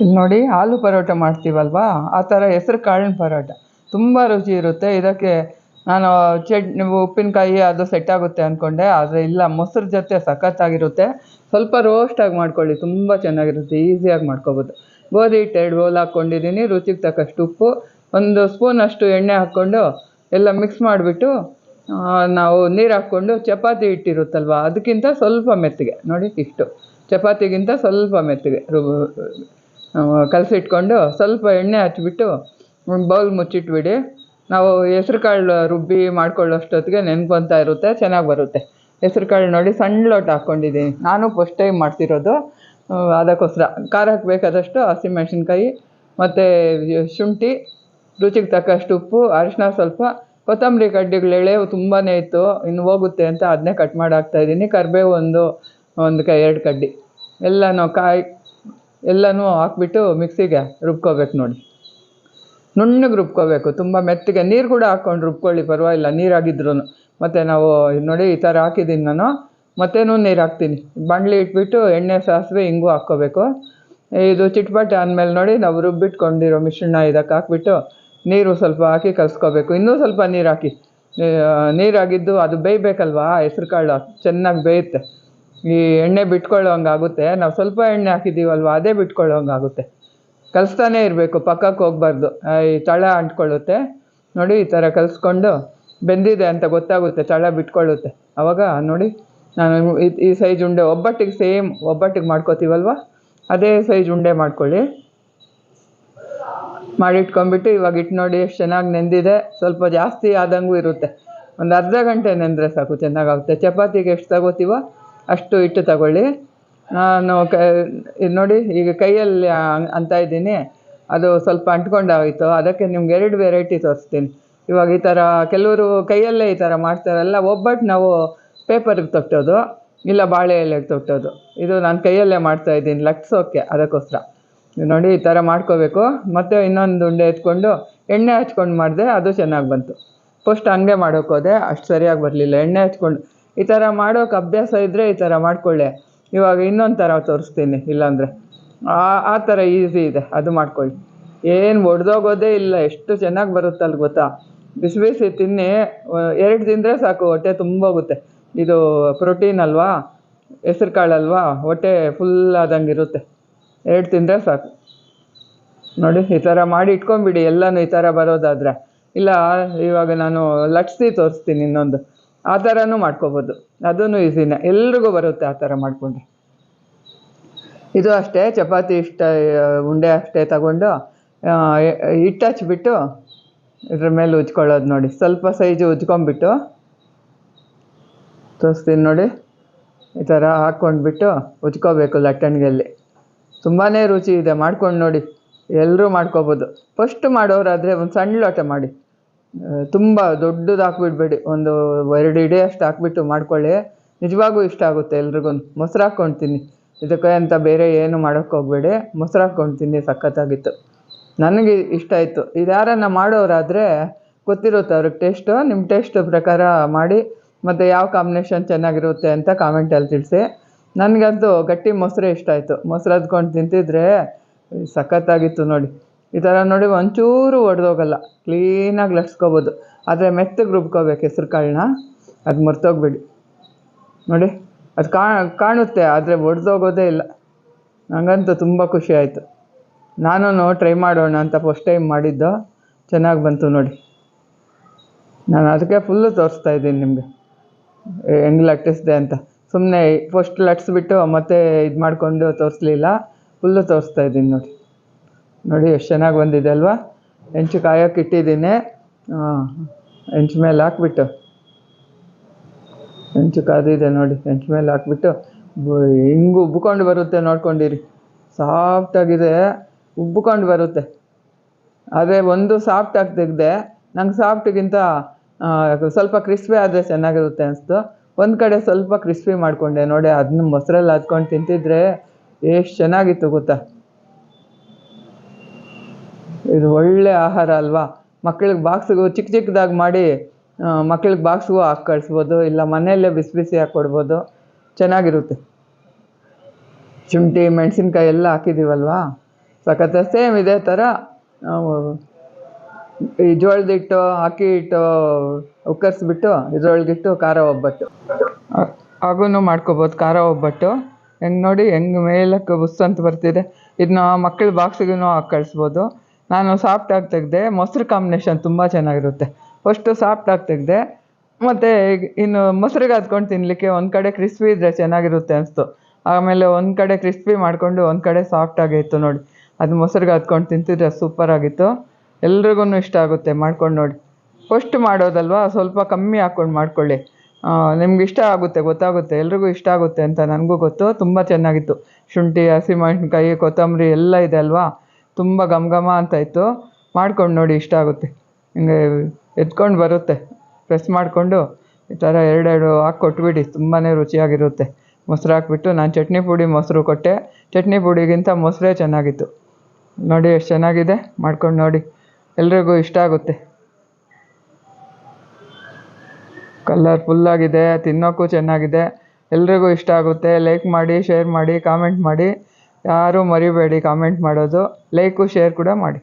ಇಲ್ಲಿ ನೋಡಿ ಆಲೂ ಪರೋಟ ಮಾಡ್ತೀವಲ್ವಾ? ಆ ಥರ ಹೆಸ್ರು ಕಾಳಿನ ಪರೋಟ. ತುಂಬ ರುಚಿ ಇರುತ್ತೆ. ಇದಕ್ಕೆ ನಾನು ಚಟ್ನಿ ಉಪ್ಪಿನಕಾಯಿ ಅದು ಸೆಟ್ ಆಗುತ್ತೆ ಅಂದ್ಕೊಂಡೆ ಆದರೆ ಇಲ್ಲ, ಮೊಸರು ಜೊತೆ ಸಖತ್ತಾಗಿರುತ್ತೆ. ಸ್ವಲ್ಪ ರೋಸ್ಟಾಗಿ ಮಾಡ್ಕೊಳ್ಳಿ, ತುಂಬ ಚೆನ್ನಾಗಿರುತ್ತೆ ಈಸಿಯಾಗಿ ಮಾಡ್ಕೊಬೋದು. ಗೋಧಿ ಹಿಟ್ಟು ಎರಡು ಬೌಲ್ ಹಾಕ್ಕೊಂಡಿದ್ದೀನಿ, ರುಚಿಗೆ ತಕ್ಕಷ್ಟು ಉಪ್ಪು. ಒಂದು ಸ್ಪೂನ್ ಅಷ್ಟು ಎಣ್ಣೆ ಹಾಕ್ಕೊಂಡು ಎಲ್ಲ ಮಿಕ್ಸ್ ಮಾಡಿಬಿಟ್ಟು ನಾವು ನೀರು ಹಾಕ್ಕೊಂಡು ಚಪಾತಿ ಹಿಟ್ಟಿರುತ್ತಲ್ವ, ಅದಕ್ಕಿಂತ ಸ್ವಲ್ಪ ಮೆತ್ತಗೆ. ನೋಡಿ, ಇಷ್ಟು. ಚಪಾತಿಗಿಂತ ಸ್ವಲ್ಪ ಮೆತ್ತಗೆ ರುಬ್ ಕಲಸಿಟ್ಕೊಂಡು ಸ್ವಲ್ಪ ಎಣ್ಣೆ ಹಚ್ಬಿಟ್ಟು ಒಂದು ಬೌಲ್ ಮುಚ್ಚಿಟ್ಬಿಡಿ. ನಾವು ಹೆಸ್ರು ಕಾಳು ರುಬ್ಬಿ ಮಾಡ್ಕೊಳ್ಳೋಷ್ಟೊತ್ತಿಗೆ ಅಂತ ಇರುತ್ತೆ, ಚೆನ್ನಾಗಿ ಬರುತ್ತೆ. ಹೆಸ್ರು ಕಾಳು ನೋಡಿ ಸಣ್ಣ ಲೋಟ ಹಾಕ್ಕೊಂಡಿದ್ದೀನಿ. ನಾನು ಫಸ್ಟ್ ಟೈಮ್ ಮಾಡ್ತಿರೋದು. ಅದಕ್ಕೋಸ್ಕರ ಖಾರ ಹಾಕಬೇಕಾದಷ್ಟು ಹಸಿಮೆಣ್ಸಿನ್ಕಾಯಿ ಮತ್ತು ಶುಂಠಿ, ರುಚಿಗೆ ತಕ್ಕಷ್ಟು ಉಪ್ಪು ಅರಿಶಿನ ಸ್ವಲ್ಪ, ಕೊತ್ತಂಬರಿ ಕಡ್ಡಿಗಳು ಎಳೆವು ತುಂಬಾ ಇತ್ತು. ಇನ್ನು ಹೋಗುತ್ತೆ ಅಂತ ಅದನ್ನೇ ಕಟ್ ಮಾಡಿ ಹಾಕ್ತಾಯಿದ್ದೀನಿ ಕರಿಬೇವು ಒಂದು ಒಂದು ಕೈ, ಎರಡು ಕಡ್ಡಿ. ಎಲ್ಲನೂ ಕಾಯಿ ಎಲ್ಲನೂ ಹಾಕ್ಬಿಟ್ಟು ಮಿಕ್ಸಿಗೆ ರುಬ್ಕೋಬೇಕು ನೋಡಿ. ನುಣ್ಣಗೆ ರುಬ್ಕೋಬೇಕು, ತುಂಬ ಮೆತ್ತಗೆ. ನೀರು ಕೂಡ ಹಾಕ್ಕೊಂಡು ರುಬ್ಕೊಳ್ಳಿ, ಪರವಾಗಿಲ್ಲ. ನೀರಾಗಿದ್ರು ಮತ್ತು ನಾವು ನೋಡಿ ಈ ಥರ ಹಾಕಿದ್ದೀನಿ ನಾನು. ಮತ್ತೇನೂ ನೀರು ಹಾಕ್ತೀನಿ. ಬಾಣಲಿ ಇಟ್ಬಿಟ್ಟು ಎಣ್ಣೆ ಸಾಸಿವೆ ಹಿಂಗೂ ಹಾಕ್ಕೋಬೇಕು. ಇದು ಚಿಟ್ಪಟ್ಟೆ ಆದಮೇಲೆ ನೋಡಿ ನಾವು ರುಬ್ಬಿಟ್ಕೊಂಡಿರೋ ಮಿಶ್ರಣ ಇದಕ್ಕೆ ಹಾಕ್ಬಿಟ್ಟು ನೀರು ಸ್ವಲ್ಪ ಹಾಕಿ ಕಲಿಸ್ಕೋಬೇಕು. ಇನ್ನೂ ಸ್ವಲ್ಪ ನೀರು ಹಾಕಿ. ನೀರಾಗಿದ್ದು ಅದು ಬೇಯಬೇಕಲ್ವಾ? ಹೆಸ್ರು ಕಾಳು ಚೆನ್ನಾಗಿ ಬೇಯುತ್ತೆ. ಈ ಎಣ್ಣೆ ಬಿಟ್ಕೊಳ್ಳೋ ಆಗುತ್ತೆ ನಾವು ಸ್ವಲ್ಪ ಎಣ್ಣೆ ಹಾಕಿದ್ದೀವಲ್ವ, ಅದೇ ಬಿಟ್ಕೊಳ್ಳೋ ಆಗುತ್ತೆ ಕಲಿಸ್ತಾನೇ ಇರಬೇಕು ಪಕ್ಕಕ್ಕೆ ಹೋಗ್ಬಾರ್ದು. ಈ ತಳ ಅಂಟ್ಕೊಳ್ಳುತ್ತೆ. ನೋಡಿ, ಈ ಥರ ಕಲಿಸ್ಕೊಂಡು ಬೆಂದಿದೆ ಅಂತ ಗೊತ್ತಾಗುತ್ತೆ, ತಳ ಬಿಟ್ಕೊಳ್ಳುತ್ತೆ. ಆವಾಗ ನೋಡಿ, ನಾನು ಈ ಸೈಜ್ ಉಂಡೆ ಒಬ್ಬಟ್ಟಿಗೆ ಸೇಮ್ ಒಬ್ಬಟ್ಟಿಗೆ ಮಾಡ್ಕೋತೀವಲ್ವ? ಅದೇ ಸೈಜ್ ಉಂಡೆ ಮಾಡ್ಕೊಳ್ಳಿ. ಮಾಡಿಟ್ಕೊಂಡ್ಬಿಟ್ಟು ಇವಾಗ ಇಟ್ಟು ನೋಡಿ ಎಷ್ಟು ಚೆನ್ನಾಗಿ ನೆಂದಿದೆ. ಸ್ವಲ್ಪ ಜಾಸ್ತಿ ಆದಂಗೂ ಇರುತ್ತೆ. ಒಂದು ಅರ್ಧ ಗಂಟೆ ನೆಂದರೆ ಸಾಕು, ಚೆನ್ನಾಗಾಗುತ್ತೆ. ಚಪಾತಿಗೆ ಎಷ್ಟು ತಗೋತೀವೋ ಅಷ್ಟು ಹಿಟ್ಟು ತಗೊಳ್ಳಿ. ನಾನು ಕ ನೋಡಿ, ಈಗ ಕೈಯಲ್ಲಿ ಅಂತ ಇದ್ದೀನಿ. ಅದು ಸ್ವಲ್ಪ ಅಂಟ್ಕೊಂಡಾಗಿತ್ತು ಅದಕ್ಕೆ ನಿಮ್ಗೆ ಎರಡು ವೆರೈಟಿ ತೋರಿಸ್ತೀನಿ. ಇವಾಗ ಈ ಥರ ಕೆಲವರು ಕೈಯಲ್ಲೇ ಈ ಥರ ಮಾಡ್ತಾರಲ್ಲ ಒಬ್ಬಟ್ಟು ನಾವು ಪೇಪರ್ಗೆ ತೊಟ್ಟೋದು, ಇಲ್ಲ ಬಾಳೆ ಎಲೆಗೆ ತೊಟ್ಟೋದು. ಇದು ನಾನು ಕೈಯಲ್ಲೇ ಮಾಡ್ತಾ ಇದ್ದೀನಿ ಲಟ್ಸೋಕ್ಕೆ ಅದಕ್ಕೋಸ್ಕರ. ನೋಡಿ, ಈ ಥರ ಮಾಡ್ಕೋಬೇಕು. ಮತ್ತು ಇನ್ನೊಂದು ಉಂಡೆ ಎತ್ಕೊಂಡು ಎಣ್ಣೆ ಹಚ್ಕೊಂಡು ಮಾಡಿದೆ ಅದು ಚೆನ್ನಾಗಿ ಬಂತು. ಫಸ್ಟ್ ಹಂಗೆ ಮಾಡೋಕ್ಕೋದೆ ಅಷ್ಟು ಸರಿಯಾಗಿ ಬರಲಿಲ್ಲ. ಎಣ್ಣೆ ಹಚ್ಕೊಂಡು ಈ ಥರ ಮಾಡೋಕೆ ಅಭ್ಯಾಸ ಇದ್ದರೆ ಈ ಥರ ಮಾಡ್ಕೊಳ್ಳಿ. ಇವಾಗ ಇನ್ನೊಂದು ಥರ ತೋರಿಸ್ತೀನಿ, ಇಲ್ಲಾಂದರೆ. ಆ ಆ ಥರ ಈಸಿ ಇದೆ, ಅದು ಮಾಡ್ಕೊಳ್ಳಿ. ಏನು ಒಡೆದೋಗೋದೇ ಇಲ್ಲ, ಎಷ್ಟು ಚೆನ್ನಾಗಿ ಬರುತ್ತಲ್ಲ ಗೊತ್ತಾ? ಬಿಸಿ ಬಿಸಿ ತಿನ್ನಿ ಎರಡು ತಿಂದರೆ ಸಾಕು, ಹೊಟ್ಟೆ ತುಂಬೋಗುತ್ತೆ ಇದು ಪ್ರೋಟೀನ್ ಅಲ್ವಾ? ಹೆಸ್ರು ಕಾಳಲ್ವಾ ಹೊಟ್ಟೆ ಫುಲ್ ಆದಂಗೆ ಇರುತ್ತೆ. ಎರಡು ತಿಂದರೆ ಸಾಕು. ನೋಡಿ, ಈ ಥರ ಮಾಡಿ ಇಟ್ಕೊಂಬಿಡಿ ಎಲ್ಲನೂ ಈ ಥರ ಬರೋದಾದರೆ. ಇಲ್ಲ, ಇವಾಗ ನಾನು ಲಟ್ಸಿ ತೋರಿಸ್ತೀನಿ ಇನ್ನೊಂದು. ಆ ಥರನೂ ಮಾಡ್ಕೋಬೋದು ಅದೂ ಈಸಿನೇ ಎಲ್ರಿಗೂ ಬರುತ್ತೆ ಆ ಥರ ಮಾಡಿಕೊಂಡ್ರೆ. ಇದು ಅಷ್ಟೇ, ಚಪಾತಿ ಇಷ್ಟ, ಉಂಡೆ ಅಷ್ಟೇ ತಗೊಂಡು ಹಿಟ್ಟು ಹಚ್ಬಿಟ್ಟು ಇದ್ರ ಮೇಲೆ ಉಜ್ಕೊಳ್ಳೋದು ನೋಡಿ. ಸ್ವಲ್ಪ ಸೈಜು ಉಜ್ಕೊಂಡ್ಬಿಟ್ಟು, ತೋರಿಸ್ತೀನಿ ನೋಡಿ. ಈ ಥರ ಹಾಕ್ಕೊಂಡ್ಬಿಟ್ಟು ಉಜ್ಕೋಬೇಕು ಲಟ್ಟಣಿಗೆಯಲ್ಲಿ ತುಂಬಾ ರುಚಿ ಇದೆ. ಮಾಡ್ಕೊಂಡು ನೋಡಿ. ಎಲ್ಲರೂ ಮಾಡ್ಕೋಬೋದು. ಫಸ್ಟ್ ಮಾಡೋರಾದರೆ ಒಂದು ಸಣ್ಣ ಲೋಟ ಮಾಡಿ. ತುಂಬ ದೊಡ್ಡದು ಹಾಕ್ಬಿಡ್ಬೇಡಿ. ಒಂದು ಎರಡು ಇಡೇ ಅಷ್ಟು ಹಾಕ್ಬಿಟ್ಟು ಮಾಡ್ಕೊಳ್ಳಿ. ನಿಜವಾಗೂ ಇಷ್ಟ ಆಗುತ್ತೆ ಎಲ್ರಿಗೂ. ಮೊಸರು ಹಾಕ್ಕೊಂಡು ತಿನ್ನಿ ಇದಕ್ಕೆ ಅಂತ ಬೇರೆ ಏನು ಮಾಡೋಕೆ ಹೋಗಬೇಡಿ. ಮೊಸರು ಹಾಕ್ಕೊಂಡು ತಿನ್ನಿ ಸಖತ್ತಾಗಿತ್ತು. ನನಗೆ ಇಷ್ಟ ಆಯಿತು. ಇದು ಯಾರನ್ನ ಮಾಡೋರಾದರೆ ಗೊತ್ತಿರುತ್ತೆ ಅವ್ರಿಗೆ ಟೇಸ್ಟು ನಿಮ್ಮ ಟೇಸ್ಟ್ ಪ್ರಕಾರ ಮಾಡಿ. ಮತ್ತು ಯಾವ ಕಾಂಬಿನೇಷನ್ ಚೆನ್ನಾಗಿರುತ್ತೆ ಅಂತ ಕಾಮೆಂಟಲ್ಲಿ ತಿಳಿಸಿ. ನನಗಂತೂ ಗಟ್ಟಿ ಮೊಸರೇ ಇಷ್ಟ ಆಯಿತು. ಮೊಸರು ಹದ್ಕೊಂಡು ತಿಂತಿದ್ರೆ ಸಖತ್ತಾಗಿತ್ತು ನೋಡಿ. ಈ ಥರ ನೋಡಿ ಒಂಚೂರು ಒಡೆದೋಗಲ್ಲ. ಕ್ಲೀನಾಗಿ ಲಟ್ಸ್ಕೋಬೋದು. ಆದರೆ ಮೆತ್ತಗೆ ರುಬ್ಕೋಬೇಕು ಹೆಸ್ರು ಕಾಳನ್ನ. ಅದು ಮರ್ತೋಗ್ಬೇಡಿ ನೋಡಿ, ಅದು ಕಾಣುತ್ತೆ, ಆದರೆ ಒಡೆದೋಗೋದೇ ಇಲ್ಲ. ನನಗಂತೂ ತುಂಬ ಖುಷಿ ಆಯಿತು. ನಾನು ಟ್ರೈ ಮಾಡೋಣ ಅಂತ ಫಸ್ಟ್ ಟೈಮ್ ಮಾಡಿದ್ದು. ಚೆನ್ನಾಗಿ ಬಂತು ನೋಡಿ. ನಾನು ಅದಕ್ಕೆ ಫುಲ್ಲು ತೋರಿಸ್ತಾ ಇದ್ದೀನಿ ನಿಮಗೆ. ಹೆಂಗೆ ಲಟ್ಟಿಸಿದೆ ಅಂತ. ಸುಮ್ಮನೆ ಫಸ್ಟ್ ಲಟ್ಸ್ಬಿಟ್ಟು ಮತ್ತೆ ಇದು ಮಾಡಿಕೊಂಡು ತೋರಿಸ್ಲಿಲ್ಲ. ಫುಲ್ಲು ತೋರಿಸ್ತಾ ಇದ್ದೀನಿ ನೋಡಿ. ನೋಡಿ, ಎಷ್ಟು ಚೆನ್ನಾಗಿ ಬಂದಿದೆ ಅಲ್ವಾ? ಹೆಂಚು ಕಾಯೋಕೆ ಇಟ್ಟಿದ್ದೀನಿ. ಹೆಂಚು ಮೇಲೆ ಹಾಕ್ಬಿಟ್ಟು. ಹೆಂಚು ಕಾದಿದೆ ನೋಡಿ ಹೆಂಚು ಮೇಲೆ ಹಾಕ್ಬಿಟ್ಟು. ಹಿಂಗೆ ಉಬ್ಕೊಂಡು ಬರುತ್ತೆ ನೋಡ್ಕೊಂಡಿರಿ. ಸಾಫ್ಟಾಗಿದೆ ಉಬ್ಬಿಕೊಂಡು ಬರುತ್ತೆ. ಆದರೆ ಒಂದು ಸಾಫ್ಟಾಗಿ ತೆಗೆದೆ ನಂಗೆ ಸಾಫ್ಟ್ಗಿಂತ ಸ್ವಲ್ಪ ಕ್ರಿಸ್ಪಿ ಆದರೆ ಚೆನ್ನಾಗಿರುತ್ತೆ ಅನಿಸ್ತು. ಒಂದು ಕಡೆ ಸ್ವಲ್ಪ ಕ್ರಿಸ್ಪಿ ಮಾಡಿಕೊಂಡೆ ನೋಡಿ ಅದನ್ನ ಮೊಸರಲ್ಲಿ ಹದ್ಕೊಂಡು ತಿಂತಿದ್ರೆ ಎಷ್ಟು ಚೆನ್ನಾಗಿತ್ತು ಗೊತ್ತಾ? ಇದು ಒಳ್ಳೆ ಆಹಾರ ಅಲ್ವಾ? ಮಕ್ಳಿಗೆ ಬಾಕ್ಸ್ಗೂ ಚಿಕ್ಕ ಚಿಕ್ಕದಾಗಿ ಮಾಡಿ ಮಕ್ಳಿಗೆ ಬಾಕ್ಸ್ಗೂ ಹಾಕಿ ಕಳಿಸ್ಬೋದು ಇಲ್ಲ ಮನೆಯಲ್ಲೇ ಬಿಸಿ ಬಿಸಿ ಹಾಕಿ ಕೊಡ್ಬೋದು ಚೆನ್ನಾಗಿರುತ್ತೆ. ಶುಂಠಿ, ಮೆಣಸಿನ್ಕಾಯಿ ಎಲ್ಲ ಹಾಕಿದ್ದೀವಲ್ವಾ ಸಖತ್ತ ಸೇಮ್ ಇದೇ ಥರ ಈ ಜೋಳದಿಟ್ಟು ಅಕ್ಕಿ ಹಿಟ್ಟು ಉಕ್ಕರಿಸ್ಬಿಟ್ಟು ಇದ್ರೊಳಗಿಟ್ಟು ಖಾರ ಒಬ್ಬಟ್ಟು. ಹಾಗೂ ಮಾಡ್ಕೋಬೋದು ಖಾರ ಒಬ್ಬಟ್ಟು. ಹೆಂಗೆ ನೋಡಿ, ಹೆಂಗೆ ಮೇಲಕ್ಕೆ ಬುಸ್ ಅಂತ ಬರ್ತಿದೆ. ಇದನ್ನ ಮಕ್ಕಳ ಬಾಕ್ಸಿಗೂ ಹಾಕಿ ಕಳಿಸ್ಬೋದು ನಾನು ಸಾಫ್ಟಾಗಿ ತೆಗೆದೆ, ಮೊಸರು ಕಾಂಬಿನೇಷನ್ ತುಂಬ ಚೆನ್ನಾಗಿರುತ್ತೆ. ಫಸ್ಟು ಸಾಫ್ಟಾಗಿ ತೆಗೆದೆ, ಮತ್ತು ಇನ್ನು ಮೊಸರಿಗೆ ಹತ್ಕೊಂಡು ತಿನ್ನಲಿಕ್ಕೆ ಒಂದು ಕಡೆ ಕ್ರಿಸ್ಪಿ ಇದ್ದರೆ ಚೆನ್ನಾಗಿರುತ್ತೆ ಅನಿಸ್ತು. ಆಮೇಲೆ ಒಂದು ಕಡೆ ಕ್ರಿಸ್ಪಿ ಮಾಡಿಕೊಂಡು ಒಂದು ಕಡೆ ಸಾಫ್ಟ್ ಇತ್ತು ನೋಡಿ. ಅದು ಮೊಸರಿಗೆ ಹತ್ಕೊಂಡು ತಿಂತಿದ್ರೆ ಸೂಪರಾಗಿತ್ತು ಎಲ್ರಿಗೂ ಇಷ್ಟ ಆಗುತ್ತೆ ಮಾಡ್ಕೊಂಡು ನೋಡಿ. ಫಸ್ಟ್ ಮಾಡೋದಲ್ವಾ, ಸ್ವಲ್ಪ ಕಮ್ಮಿ ಹಾಕ್ಕೊಂಡು ಮಾಡ್ಕೊಳ್ಳಿ. ನಿಮ್ಗೆ ಇಷ್ಟ ಆಗುತ್ತೆ, ಗೊತ್ತಾಗುತ್ತೆ, ಎಲ್ರಿಗೂ ಇಷ್ಟ ಆಗುತ್ತೆ ಅಂತ ನನಗೂ ಗೊತ್ತು, ತುಂಬ ಚೆನ್ನಾಗಿತ್ತು. ಶುಂಠಿ, ಹಸಿಮೆಣ್ಸಿನ್ಕಾಯಿ, ಕೊತ್ತಂಬರಿ ಎಲ್ಲ ಇದೆ ಅಲ್ವಾ? ತುಂಬ ಘಮ ಘಮ ಅಂತ ಇತ್ತು. ಮಾಡ್ಕೊಂಡು ನೋಡಿ ಇಷ್ಟ ಆಗುತ್ತೆ. ಹಿಂಗೆ ಎತ್ಕೊಂಡು ಬರುತ್ತೆ. ಪ್ರೆಸ್ ಮಾಡಿಕೊಂಡು ಈ ಥರ ಎರಡೆರಡು ಹಾಕಿ ಕೊಟ್ಬಿಡಿ ತುಂಬಾ ರುಚಿಯಾಗಿರುತ್ತೆ. ಮೊಸರು ಹಾಕ್ಬಿಟ್ಟು ನಾನು ಚಟ್ನಿ ಪುಡಿ ಮೊಸರು ಕೊಟ್ಟೆ. ಚಟ್ನಿ ಪುಡಿಗಿಂತ ಮೊಸರೇ ಚೆನ್ನಾಗಿತ್ತು. ನೋಡಿ ಎಷ್ಟು ಚೆನ್ನಾಗಿದೆ. ಮಾಡ್ಕೊಂಡು ನೋಡಿ. ಎಲ್ರಿಗೂ ಇಷ್ಟ ಆಗುತ್ತೆ. ಕಲರ್ಫುಲ್ಲಾಗಿದೆ ತಿನ್ನೋಕ್ಕೂ ಚೆನ್ನಾಗಿದೆ. ಎಲ್ರಿಗೂ ಇಷ್ಟ ಆಗುತ್ತೆ. ಲೈಕ್ ಮಾಡಿ ಶೇರ್ ಮಾಡಿ ಕಾಮೆಂಟ್ ಮಾಡಿ. ಯಾರೂ ಮರಿಬೇಡಿ ಕಾಮೆಂಟ್ ಮಾಡೋದು ಲೈಕು ಶೇರ್ ಕೂಡ ಮಾಡಿ.